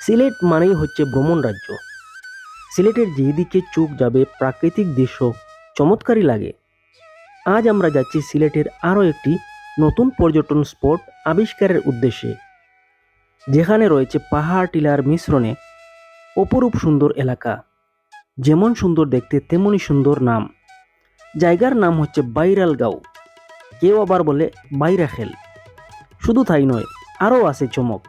সিলেট মানেই হচ্ছে ভ্রমণ রাজ্য। সিলেটের যেদিকে চোখ যাবে প্রাকৃতিক দৃশ্য চমৎকারই লাগে। আজ আমরা যাচ্ছি সিলেটের আরও একটি নতুন পর্যটন স্পট আবিষ্কারের উদ্দেশ্যে। যেখানে রয়েছে পাহাড় টিলার মিশ্রণে অপরূপ সুন্দর এলাকা। যেমন সুন্দর দেখতে তেমনই সুন্দর নাম। জায়গার নাম হচ্ছে বাইরাল গাঁও কেউ আবার বলে বাইরাখেল। শুধু তাই নয়, আরও আছে চমক।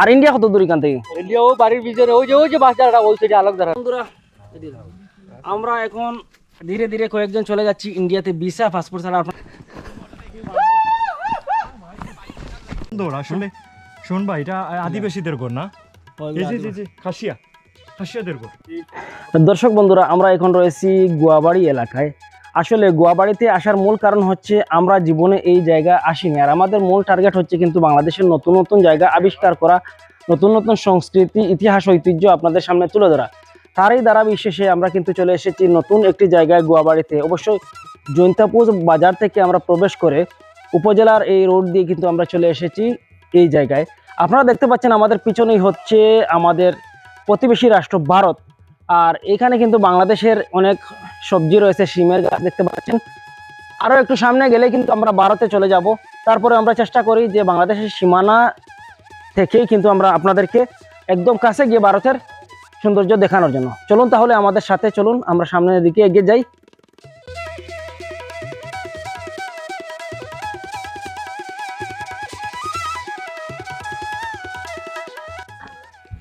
আর ইন্ডিয়া কত দূর এখান থেকে? ইন্ডিয়া ও বাড়ির ভিতরে ওই যে ওই যে বাস যারা ওই সাইডে আলোক ধারা বন্ধুরা আমরা এখন ধীরে ধীরে কয়েকজন চলে যাচ্ছি ইন্ডিয়াতে ভিসা পাসপোর্ট ছাড়া আপনার দৌড় আসলে শোন ভাই এটা আদিবাসীদের ঘর না? জি জি জি জি খাসিয়া। খাসিয়াদের ঘর। দর্শক বন্ধুরা আমরা এখন রয়েছি গুয়াবাড়ি এলাকায়। আসলে গুয়াবাড়িতে আসার মূল কারণ হচ্ছে আমরা জীবনে এই জায়গা আসিনি। আর আমাদের মূল টার্গেট হচ্ছে কিন্তু বাংলাদেশের নতুন নতুন জায়গা আবিষ্কার করা, নতুন নতুন সংস্কৃতি, ইতিহাস, ঐতিহ্য আপনাদের সামনে তুলে ধরা। তারই দ্বারা বিশেষে আমরা কিন্তু চলে এসেছি নতুন একটি জায়গায় গুয়াবাড়িতে। অবশ্যই জৈন্তাপুর বাজার থেকে আমরা প্রবেশ করে উপজেলার এই রোড দিয়ে কিন্তু আমরা চলে এসেছি এই জায়গায়। আপনারা দেখতে পাচ্ছেন আমাদের পিছনেই হচ্ছে আমাদের প্রতিবেশী রাষ্ট্র ভারত। আর এখানে কিন্তু বাংলাদেশের অনেক সবজি রয়েছে শিমের গাছ দেখতে পাচ্ছেন। আরও একটু সামনে গেলে কিন্তু আমরা ভারতে চলে যাব। তারপরে আমরা চেষ্টা করি যে বাংলাদেশের সীমানা থেকেই কিন্তু আমরা আপনাদেরকে একদম কাছে গিয়ে ভারতের সৌন্দর্য দেখানোর জন্য। চলুন তাহলে আমাদের সাথে চলুন আমরা সামনের দিকে এগিয়ে যাই।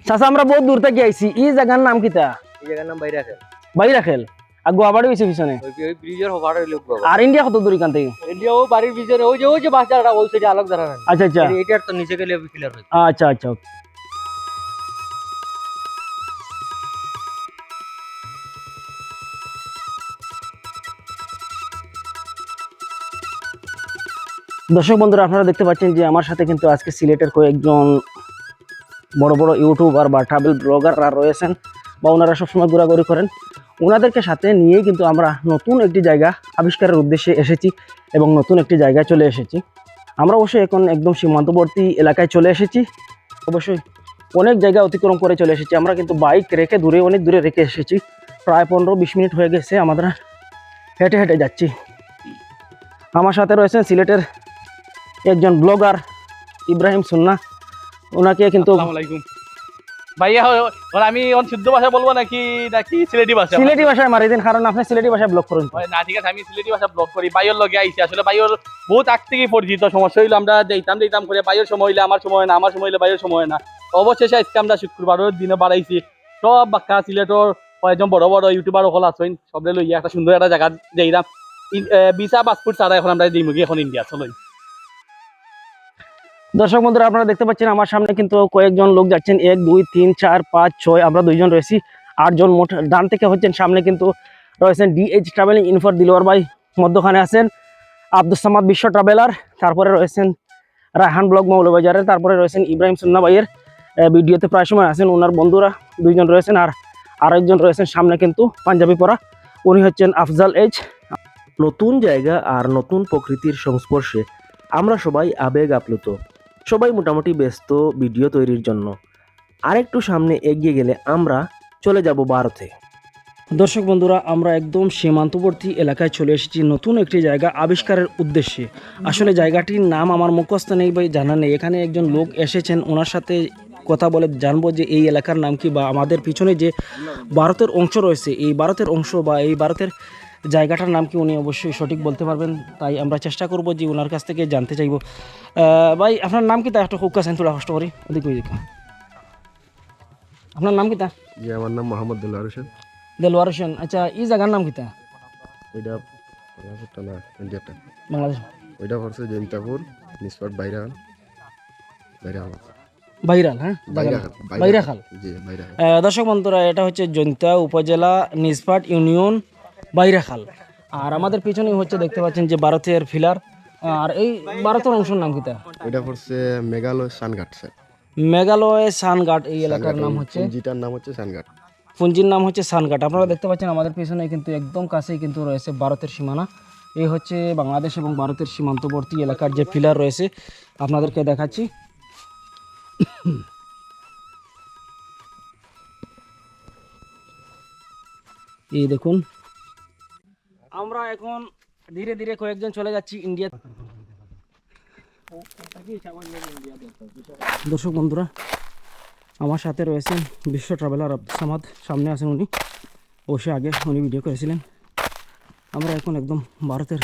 চাচা আমরা বহুত দূর থেকে আইছি। এই জায়গার নাম কিতা? এই জায়গার নাম বাইরে আছে বাইরা খেল আর গোয়াবাড়ি হয়েছে পিছনে। আর ইন্ডিয়া কত দূর এখান থেকে? ইন্ডিয়া ও বাড়ির ভিতরে ওই যে ওই যে যারা ওই সাইডে আলোক ধারা আচ্ছা আচ্ছা। এটার তো নিচে গেলে ক্লিয়ার আচ্ছা আচ্ছা দর্শক বন্ধুরা আপনারা দেখতে পাচ্ছেন যে আমার সাথে কিন্তু আজকে সিলেটের কয়েকজন বড় বড় ইউটিউবার বা ট্রাভেল ব্লগাররা রয়েছেন বা ওনারা সবসময় ঘোরাঘুরি করেন। ওনাদেরকে সাথে নিয়েই কিন্তু আমরা নতুন একটি জায়গা আবিষ্কারের উদ্দেশ্যে এসেছি এবং নতুন একটি জায়গায় চলে এসেছি। আমরা অবশ্যই এখন একদম সীমান্তবর্তী এলাকায় চলে এসেছি। অবশ্যই অনেক জায়গা অতিক্রম করে চলে এসেছি। আমরা কিন্তু বাইক রেখে দূরে, অনেক দূরে রেখে এসেছি। প্রায় পনেরো বিশ মিনিট হয়ে গেছে আমরা হেঁটে হেঁটে যাচ্ছি। আমার সাথে রয়েছেন সিলেটের একজন ব্লগার ইব্রাহিম সুন্না। ওনাকে কিন্তু ভাইয়া ওর আমি অন শুদ্ধ ভাষা বলব নাকি নাকি সিলেটি ভাষা সিলেটি ভাষায় মারি দিন কারণ আপনি সিলেটি ভাষায় ব্লগ করুন না ঠিক আছে আমি সিলেটি ভাষা ব্লগ করি। বাইয়ের লগে আইছি আসলে বাইয়ের বহুত আগ থেকেই পরিচিত সমস্যা হইল আমরা দিতাম দিতাম করে বাইয়ের সময় হইলে আমার সময় না আমার সময় হইলে বাইয়ের সময় না। অবশেষে আজকে আমরা শুক্রবারের দিনে বাড়াইছি। সব বাক্কা সিলেটর কয়েকজন বড় বড় ইউটিউবার হল আছেন সবরে লইয়া একটা সুন্দর একটা জায়গা যাইলাম। ভিসা পাসপোর্ট ছাড়া এখন আমরা দিমুগি এখন ইন্ডিয়া চলো। দর্শক বন্ধুরা, আপনারা দেখতে পাচ্ছেন আমার সামনে কিন্তু কয়েকজন লোক যাচ্ছেন। এক, দুই, তিন, চার, পাঁচ, ছয়, আমরা দুইজন রয়েছি। আটজন মোট, ডান থেকে হচ্ছেন, সামনে কিন্তু রয়েছেন ডিএইচ ট্রাভেলিং ইনফর দিলওয়ার ভাই, মধ্যখানে আছেন আব্দুল সামাদ বিশ্ব ট্রাভেলার তারপরে রয়েছেন রায়হান ব্লগ মৌলবাজারের, তারপরে রয়েছেন ইব্রাহিম সুন্না ভাইয়ের ভিডিওতে প্রায় সময় আছেন ওনার বন্ধুরা দুইজন রয়েছেন, আর আরেকজন রয়েছেন সামনে কিন্তু পাঞ্জাবি পরা, উনি হচ্ছেন আফজাল এজ নতুন জায়গা আর নতুন প্রকৃতির সংস্পর্শে আমরা সবাই আবেগ আপ্লুত। সবাই মোটামুটি ব্যস্ত ভিডিও তৈরির জন্য। আরেকটু সামনে এগিয়ে গেলে আমরা চলে যাব ভারতে। দর্শক বন্ধুরা, আমরা একদম সীমান্তবর্তী এলাকায় চলে এসেছি নতুন একটি জায়গা আবিষ্কারের উদ্দেশ্যে। আসলে জায়গাটির নাম আমার মুখস্থ নেই বা জানা নেই। এখানে একজন লোক এসেছেন, ওনার সাথে কথা বলে জানব যে এই এলাকার নাম কি বা আমাদের পিছনে যে ভারতের অংশ রয়েছে, এই ভারতের অংশ বা এই ভারতের জায়গাটার নাম কি উনি অবশ্যই সঠিক বলতে পারবেন তাই আমরা চেষ্টা করব যে ওনার কাছ থেকে জানতে চাইব। ভাই আপনার নাম কি তা? একটা খুব কাছেন তোলা কষ্ট করি ওদিকে ওইদিকে আপনার নাম কি তা? জি আমার নাম মোহাম্মদ দুল্লাহ হোসেন। দেলওয়ার হোসেন। আচ্ছা এই জায়গার নাম কি তা? ওইটা বাংলাদেশ। ওইটা পড়ছে জৈন্তাপুর নিসপাট বাইরাহাল বাইরাল হ্যাঁ? বাইরাখাল জি দর্শক বন্ধুরা এটা হচ্ছে জৈন্তা উপজেলা নিজপাট ইউনিয়ন। বাইরা খাল। আর আমাদের পিছনে হচ্ছে দেখতে পাচ্ছেন যে ভারতের ফিলার। আর এই ভারতের অংশের নাম কিতা? এটা হচ্ছে মেঘালয় সানঘাট স্যার। মেঘালয় সানঘাট এই এলাকার নাম হচ্ছে। যেটার নাম হচ্ছে সানঘাট। পুঞ্জির নাম হচ্ছে সানঘাট। আপনারা দেখতে পাচ্ছেন আমাদের পিছনে কিন্তু একদম কাছেই কিন্তু রয়েছে ভারতের সীমানা। এই হচ্ছে বাংলাদেশ এবং ভারতের সীমান্তবর্তী এলাকার যে ফিলার রয়েছে আপনাদেরকে দেখাচ্ছি। এই দেখুন আমরা এখন ধীরে ধীরে কয়েকজন চলে যাচ্ছি ইন্ডিয়া। দর্শক বন্ধুরা, আমার সাথে রয়েছেন বিশ্ব ট্রাভেলার সামাদ, সামনে আছেন উনি। বসে আগে উনি ভিডিও করেছিলেন। আমরা এখন একদম ভারতের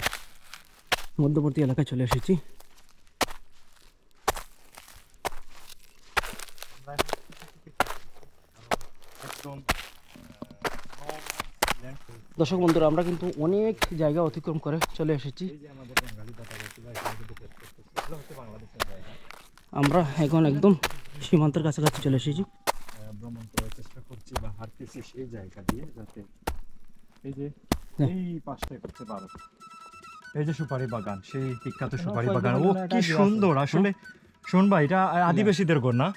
মধ্যবর্তী এলাকায় চলে এসেছি। দর্শক বন্ধুরা আমরা কিন্তু অনেক জায়গা অতিক্রম করে চলে এসেছি। আমরা এখন একদম সীমান্তের কাছাকাছি চলে এসেছি। ভ্রমণ করার চেষ্টা করছি বা হাঁটতেছি সেই জায়গা দিয়ে যাতে এই যে হ্যাঁ। এই করতে ভারত এই যে সুপারি বাগান সেই বিখ্যাত সুপারি বাগান। ও কি সুন্দর আসলে শুনবা এটা আদিবাসীদের ঘর না?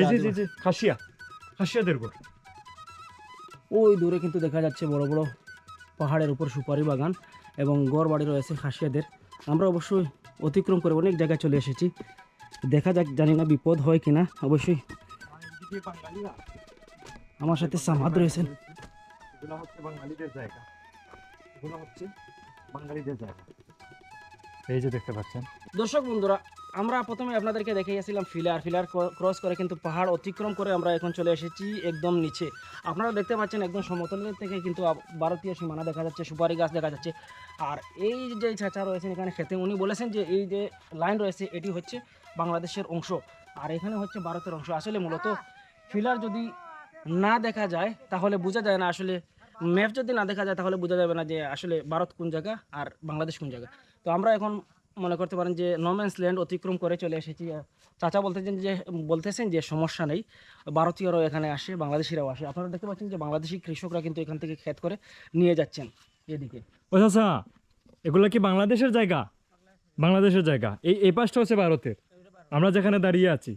এই যে যে যে খাসিয়া খাসিয়াদের ঘর। ওই দূরে কিন্তু দেখা যাচ্ছে বড় বড় পাহাড়ের উপর সুপারি বাগান এবং গড় বাড়ি রয়েছে খাসিয়াদের। আমরা অবশ্যই অতিক্রম করে অনেক জায়গায় চলে এসেছি। দেখা যাক জানি না বিপদ হয় কিনা। অবশ্যই আমার সাথে সামাদ রয়েছেন। বাঙালিদের জায়গা। হচ্ছে বাঙালিদের জায়গা। এই যে দেখতে পাচ্ছেন। দর্শক বন্ধুরা আমরা প্রথমে আপনাদেরকে দেখিয়েছিলাম ফিলার। ফিলার ক্রস করে কিন্তু পাহাড় অতিক্রম করে আমরা এখন চলে এসেছি একদম নিচে। আপনারা দেখতে পাচ্ছেন একদম সমতলের থেকে কিন্তু ভারতীয় সীমানা দেখা যাচ্ছে, সুপারি গাছ দেখা যাচ্ছে। আর এই যে চাচা রয়েছেন এখানে খেতে, উনি বলেছেন যে এই যে লাইন রয়েছে, এটি হচ্ছে বাংলাদেশের অংশ। আর এখানে হচ্ছে ভারতের অংশ। আসলে মূলত ফিলার যদি না দেখা যায়, তাহলে বোঝা যায় না আসলে, ম্যাপ যদি না দেখা যায়, তাহলে বোঝা যাবে না যে আসলে ভারত কোন জায়গা আর বাংলাদেশ কোন জায়গা। তো আমরা এখন মনে করতে পারেন যে নোম্যান্স ল্যান্ড অতিক্রম করে চলে এসেছি। চাচা বলতেছেন যে বলতেছেন যে সমস্যা নেই। ভারতীয়রাও এখানে আসে বাংলাদেশিরাও আসে। আপনারা দেখতে পাচ্ছেন যে বাংলাদেশি কৃষকরা কিন্তু এখান থেকে ক্ষেত করে নিয়ে যাচ্ছেন এদিকে। ও আচ্ছা এগুলো কি বাংলাদেশের জায়গা? বাংলাদেশের জায়গা। এই এই পাশটা হচ্ছে ভারতের। আমরা যেখানে দাঁড়িয়ে আছি।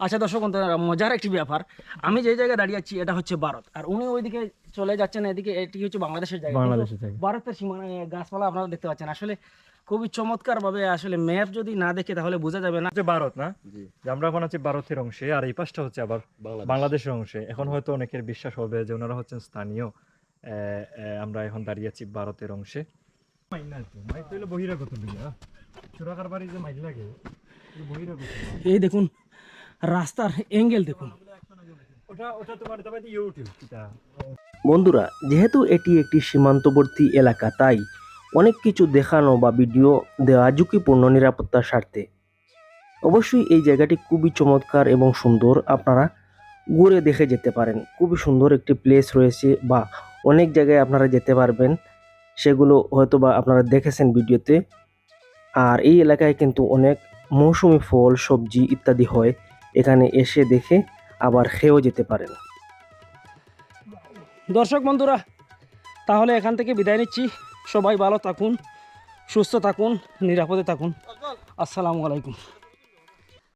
আচ্ছা দর্শক বন্ধুরা, মজার একটি ব্যাপার। আমি যে জায়গায় দাঁড়িয়ে আছি এটা হচ্ছে ভারত। আর উনি ওইদিকে চলে যাচ্ছেন এদিকে এটি হচ্ছে বাংলাদেশের জায়গা। বাংলাদেশের জায়গা। ভারতের সীমানা গাছপালা আপনারা দেখতে পাচ্ছেন। আসলে খুবই চমৎকার ভাবে আসলে ম্যাপ যদি না দেখে তাহলে বোঝা যাবে না। হচ্ছে ভারত না? যে আমরা এখন আছি ভারতের অংশে আর এই পাশটা হচ্ছে আবার বাংলাদেশের অংশে। এখন হয়তো অনেকের বিশ্বাস হবে যে ওনারা হচ্ছেন স্থানীয় আমরা এখন দাঁড়িয়ে আছি ভারতের অংশে। বহিরাগত চোরাকার বাড়ি যে মাইল লাগে বহিরাগত এই দেখুন রাস্তার এঙ্গেল দেখুন। ওটা ওটা তোমার তোমার ইউটিউব এটা। বন্ধুরা যেহেতু এটি একটি সীমান্তবর্তী এলাকা তাই অনেক কিছু দেখানো বা ভিডিও দেওয়া ঝুঁকিপূর্ণ নিরাপত্তার স্বার্থে। অবশ্যই এই জায়গাটি খুবই চমৎকার এবং সুন্দর। আপনারা ঘুরে দেখে যেতে পারেন। খুবই সুন্দর একটি প্লেস রয়েছে বা অনেক জায়গায় আপনারা যেতে পারবেন। সেগুলো হয়তো বা আপনারা দেখেছেন ভিডিওতে। আর এই এলাকায় কিন্তু অনেক মৌসুমি ফল, সবজি ইত্যাদি হয়। এখানে এসে দেখে আবার খেয়েও যেতে পারেন। দর্শক বন্ধুরা, তাহলে এখান থেকে বিদায় নিচ্ছি। সবাই ভালো থাকুন সুস্থ থাকুন নিরাপদে থাকুন। আসসালামু আলাইকুম।